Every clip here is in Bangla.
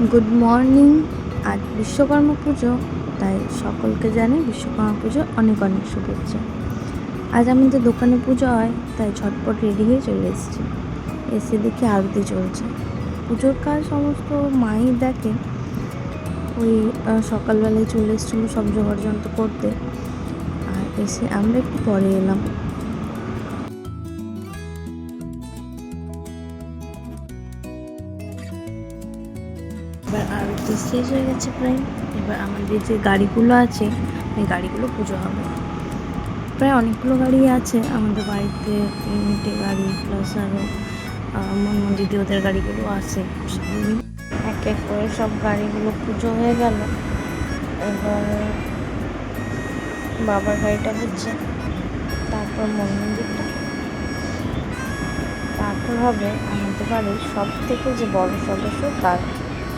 গুড মর্নিং আজ বিশ্বকর্মা পুজো, তাই সকলকে জানি বিশ্বকর্মা পুজো অনেক অনেক শুভেচ্ছা। আজ আমাদের দোকানে পুজো হয়, তাই ঝটপট রেডি হয়ে চলে এসেছি। এসে দেখি আরতি চলছে। পুজোর কাজ সমস্ত মাই দেখে। ওই সকালবেলায় চলে এসেছিল সব জোগাড় যন্ত্র করতে। আর এসে আমরা একটু পরে এলাম। এবার আরতি শেষ হয়ে গেছে প্রায়। এবার আমাদের যে গাড়িগুলো আছে ওই গাড়িগুলো পুজো হবে। প্রায় অনেকগুলো গাড়ি আছে, আমাদের বাড়িতে তিনটে গাড়ি প্লাস আরও মনমন দিদি ওদের গাড়িগুলো আছে। এক এক করে সব গাড়িগুলো পুজো হয়ে গেল। এবার বাবার গাড়িটা হচ্ছে, তারপর মন মন্দিরটা তারপর হবে আমাদের বাড়ির সব থেকে যে বড় সদস্য তার।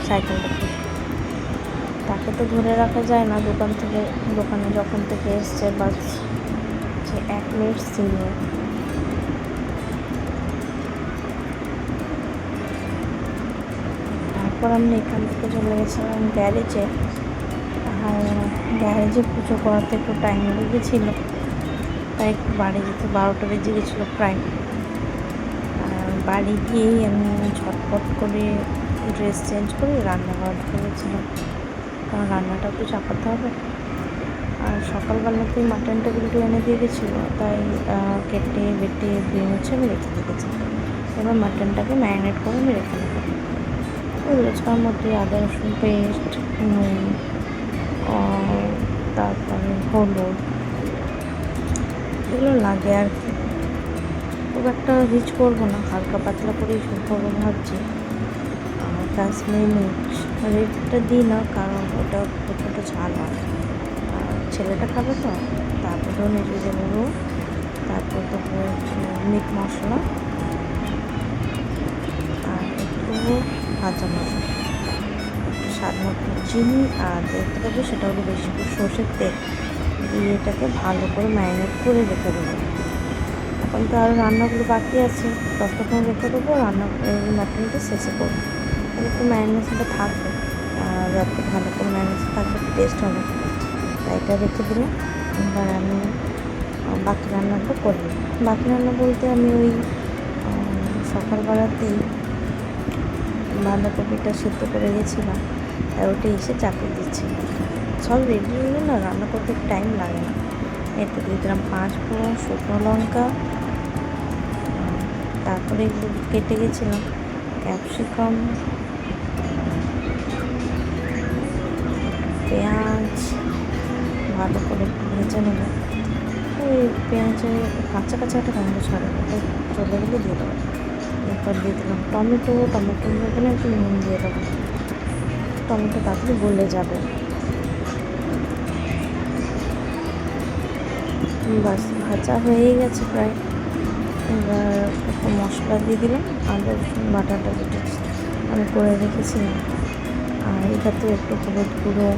সাইকেলটা পুজো তাকে তো ধরে রাখা যায় না দোকান থেকে, দোকানে যখন থেকে এসছে বাস যে এক মিনিট সিনিয়র তারপর আমরা এখান থেকে চলে গেছিলাম গ্যারেজে আর গ্যারেজে পুজো করাতে একটু টাইম লেগেছিল। তাই একটু বাড়ি যেতে, বারোটা বেজে গেছিল প্রায়। বাড়ি গিয়েই আমি ঝটপট করে ড্রেস চেঞ্জ করে, রান্নাঘর করেছিলাম। কারণ রান্নাটাও তো চাপাতে হবে। আর সকালবেলাতেই মাটনটা কিন্তু এনে দিয়ে গেছিল, তাই কেটে, বেটে, ধুয়ে হচ্ছে আমি রেখে দিয়েছি এবার মাটনটাকে ম্যারিনেট করে আমি রেখে দেবো। ওই রোজকার মধ্যে আদা, রসুন, পেস্ট, নুন তারপরে হলুদ, এগুলো লাগে আর কি। খুব একটা রিচ করব না, হালকা পাতলা করেই শুরু করব ভাবছি কাশ্মীরি রেডটা দিই না, কারণ ওটা প্রচণ্ড ঝাল হয়। আর ছেলেটা খাবে তো তারপর ধনে জিরে গুঁড়ো তারপর দেবো মিট মশলা। আর একটু ভাজা মশলা। স্বাদ মতো চিনি আর দেখতে পাবো সেটা হলো বেশি করে সর্ষের তেল। দিয়ে এটাকে ভালো করে ম্যারিনেট করে রেখে দেবো। এখন তো আরও রান্নাগুলো বাকি আছে, ততক্ষণ রেখে দেবো, রান্না মাটনটা শেষে করব। একটু ম্যারিনেশনটা থাকবে আর যত ভালো করে ম্যারিনেশন থাকবে টেস্ট হবে। তাই এটা রেখে দিলাম। এবার আমি বাকি রান্নাটা করব বাকি রান্না বলতে আমি ওই সকালবেলাতেই বাঁধাকপিটা সেদ্ধ করে গেছিলাম আর ওটা এসে চাপিয়ে দিচ্ছি। সব রেডি হলে না রান্না করতে টাইম লাগে না। এতে দিয়ে দিলাম পাঁচ ফোড়ন, শুকনো লঙ্কা। তারপরে কেটে গেছিলাম ক্যাপসিকাম। ভালো করে ভেজে নেব। ওই পেঁয়াজের কাঁচা কাঁচা একটা গন্ধ ছাড়ে ওটা চলে গেলে দিয়ে দেবো। এরপর দিয়ে দিলাম টমেটো টমেটো এখানে একটু নুন দিয়ে দেবো। টমেটো তাড়াতাড়ি গলে যাবে। বাস, ভাজা হয়ে গেছে প্রায়। এবার একটু মশলা দিয়ে দিলাম। আদা রসুন বাটাটা যেটা আমি করে রেখেছিলাম। আর এটাতে একটু হলুদ গুঁড়ো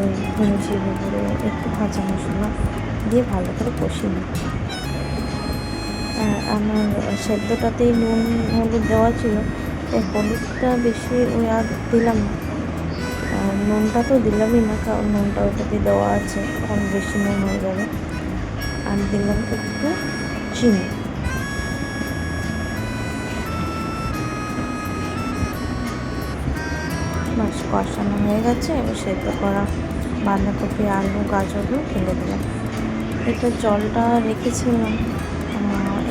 ওই ধনে জিরে গুঁড়ো, একটু ভাজা মশলা দিয়ে ভালো করে কষিয়ে নিই। আর আমার সেদ্ধটাতেই নুন, হলুদ দেওয়া ছিল, তাই হলুদটা বেশি ওই আর দিলাম না। নুনটা তো দিলামই না, কারণ নুনটা ওটাতে দেওয়া আছে কারণ বেশি নুন হয়ে যাবে। আর দিলাম একটু চিনি। বাস কষানো হয়ে গেছে, এবার সেদ্ধ করা বাঁধাকপি, আলু গাজরগুলো ফেলে দিলাম। এটা জলটা রেখেছিলাম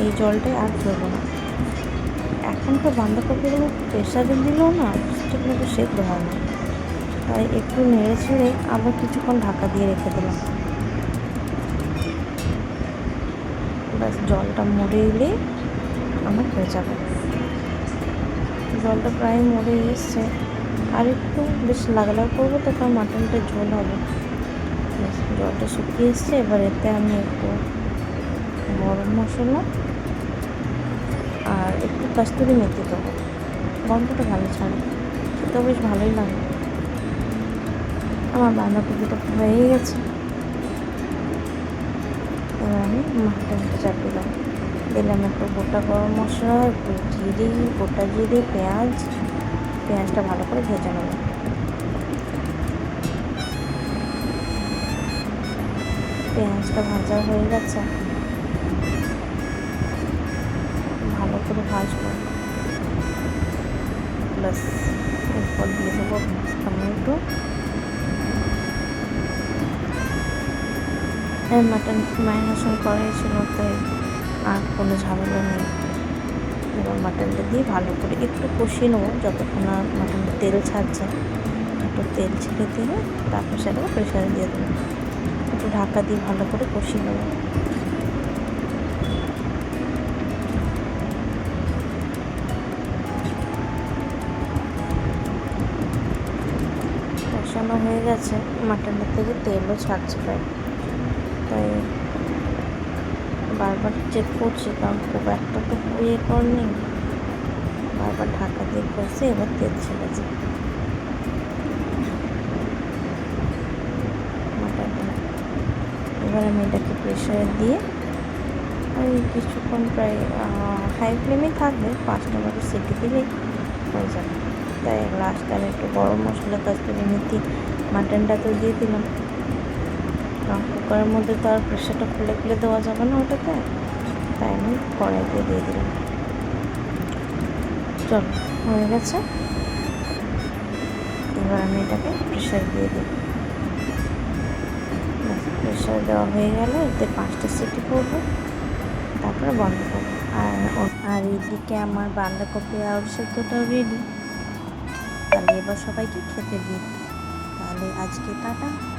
এই জলটাই আর দেবো না। এখনকার বাঁধাকপিগুলো প্রেশারে দিলেও না ঠিকমতো সেদ্ধ হয় না। তাই একটু নেড়ে ছেড়ে আবার কিছুক্ষণ ঢাকা দিয়ে রেখে দিলাম। ব্যাস, জলটা মরে এলেই আমার হয়ে যাবে। জলটা প্রায় মরে এসছে। আর একটু বেশ লাগালাগ করব তো কারণ মাটনটা ঝোল হবে। জলটা শুকিয়ে এসছে, এবার এতে আমি একটু গরম মশলা আর একটু কাস্তুরি মেথি দেবো। গন্ধটা ভালো ছাড়ে, খেতেও বেশ ভালোই লাগে। আমার বাঁধাকপিটা হয়ে গেছে। এবার আমি মাটনটা চাপিয়ে দিলাম দিলাম একটু গোটা গরম মশলা, একটু জিরে, গোটা জিরে, পেঁয়াজ পেঁয়াজটা ভালো করে ভেজে নেব। পেঁয়াজটা ভাজা হয়ে গেছে। ভালো করে ভাজবো। প্লাস এরপর দিয়ে দেবো টমেটো। মাটন ম্যারিনেশন করাই ছিল, তাই আর কোনো ঝামেলা নেই। এবার মাটনটা দিয়ে ভালো করে একটু কষিয়ে নেব যতক্ষণ না মাটনটা তেল ছাড়ছে। একটু তেল ছেড়ে দিয়ে তারপর সেটাকে প্রেশারে দিয়ে দেবো। একটু ঢাকা দিয়ে ভালো করে কষিয়ে নেব। কষানো হয়ে গেছে। মাটনের থেকে তেলও ছাড়ছে প্রায়। তাই বারবার চেক করছি, কারণ খুব একটা তো ইয়ে করেনি বারবার ঢাকা দিয়ে করছে এবার তেল ছেড়েছে মাটনটা এবার আমি এটাকে প্রেশারে দিয়ে ওই কিছুক্ষণ প্রায় হাই ফ্লেমেই থাকবে, পাঁচটা মতো সিটি দিলেই হয়ে যাবে। তাই লাস্টে আমি একটু গরম মশলা কাস্তুরি মেথি মাটনটা তো দিয়ে দিলাম। কারণ কুকারের মধ্যে তো আর প্রেশারটা খুলে খুলে দেওয়া যাবে না ওটাতে। তাই আমি কড়াইতে দিয়ে দিলাম। চল, হয়ে গেছে। এবার আমি এটাকে প্রেশার দিয়ে দিই। প্রেশার দেওয়া হয়ে গেল এতে পাঁচটা সিটি করব, তারপরে বন্ধ করব। আর আর এদিকে আমার বাঁধাকপি আর সেদ্ধটাও রেডি তাহলে এবার সবাইকে খেতে দিই। তাহলে আজকে টাটা।